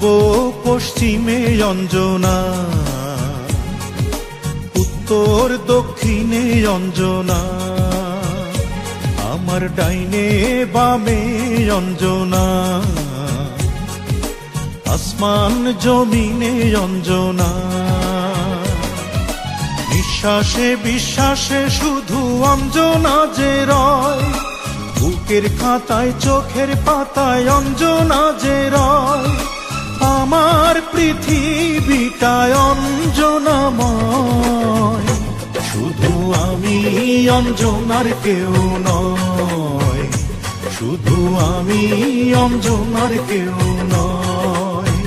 পূর্ব, পশ্চিমে অঞ্জনা, উত্তর, দক্ষিণে অঞ্জনা, আমার ডাইনে বামে অঞ্জনা, আসমান জমিনে অঞ্জনা। বিশ্বাসে বিশ্বাসে শুধু অঞ্জনা যে রয়, বুকের খাতায়, চোখের পাতায় অঞ্জনা যে রয়। আমার পৃথিবীটায় অঞ্জনাময়। শুধু আমি অঞ্জনার কেউ নয়। শুধু আমি অঞ্জনার কেউ নয়।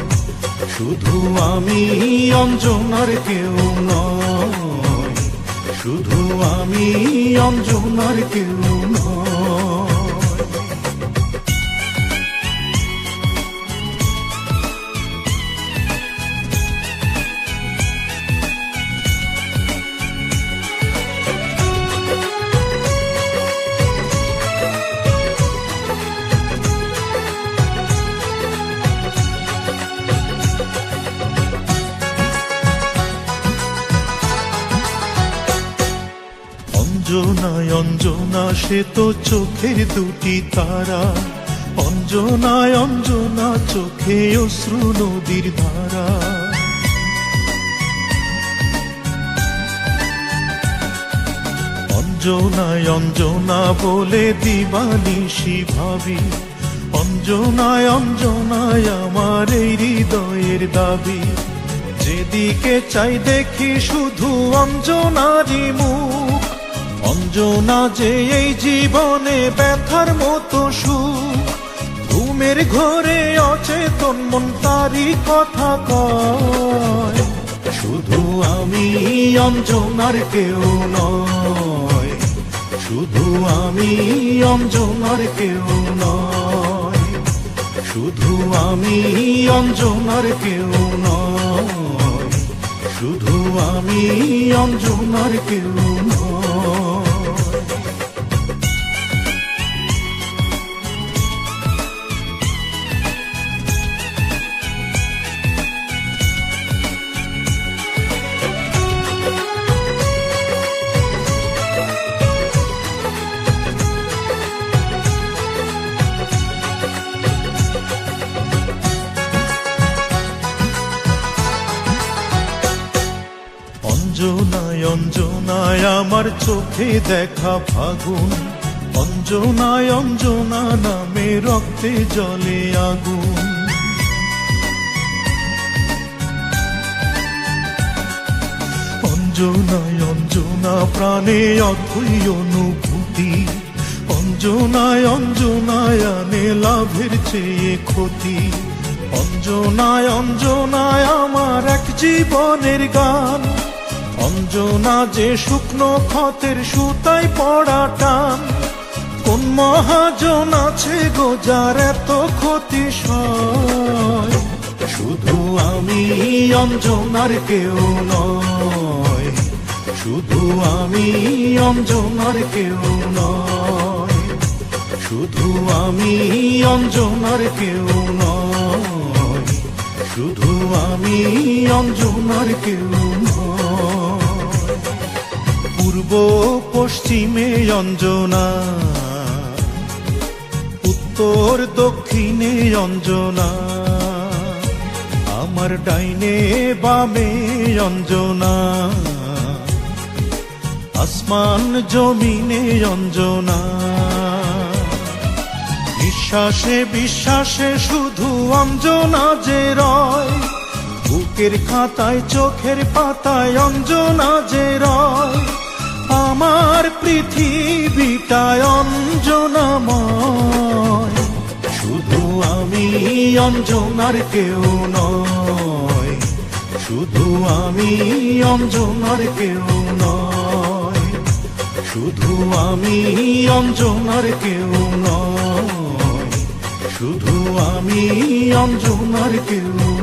শুধু আমি অঞ্জনার কেউ নয়। শুধু আমি অঞ্জনার কেউ নয়। অঞ্জনায় অঞ্জনা, সে তো চোখের দুটি তারা। অঞ্জনায় অঞ্জনা, চোখে অশ্রু নদীর ধারা। অঞ্জনায় অঞ্জনা বলে দিবানিশি ভাবি অঞ্জনায় অঞ্জনায় আমার এই হৃদয়ের দাবি। যেদিকে চাই দেখি শুধু অঞ্জনারই মুখ। অঞ্জনা যে এই জীবনে ব্যথার মতো সুখ, ঘুমের ঘরে অচেতন মন তারই কথা কয়। শুধু আমি অঞ্জনার কেউ নয়, শুধু আমি অঞ্জনার কেউ নয়, শুধু আমি অঞ্জনার কেউ নয়, শুধু আমি অঞ্জনার কেউ নয়। অঞ্জনায় আমার চোখে দেখা ফাগুন। অঞ্জনায় অঞ্জনা নামে রক্তে জলে আগুন। অঞ্জনায় অঞ্জনা প্রাণে অথই অনুভূতি। অঞ্জনায় অঞ্জনায় আনে লাভের চেয়ে ক্ষতি। অঞ্জনায় অঞ্জনায় আমার এক জীবনের গান। অঞ্জনা যে শুকনো ক্ষতের সুতায় পড়া টান, কোন মহাজন আছে গো যার এত ক্ষতি শুধু আমি অঞ্জনার কেউ নয়, শুধু আমি অঞ্জনার কেউ নয়, শুধু আমি অঞ্জনার কেউ নয়, শুধু আমি অঞ্জনার কেউ নয়। পূর্ব পশ্চিমে অঞ্জনা, উত্তর দক্ষিণে অঞ্জনা, আমার ডাইনে বামে অঞ্জনা, আসমান জমিনে অঞ্জনা। বিশ্বাসে বিশ্বাসে শুধু অঞ্জনা যে রয়, বুকের খাতায় চোখের পাতায় অঞ্জনা যে রয়। আমার পৃথিবীটায় অঞ্জনাময়। শুধু আমি অঞ্জনার কেউ নয়। শুধু আমি অঞ্জনার কেউ নয়। শুধু আমি অঞ্জনার কেউ নয়। শুধু আমি অঞ্জনার কেউ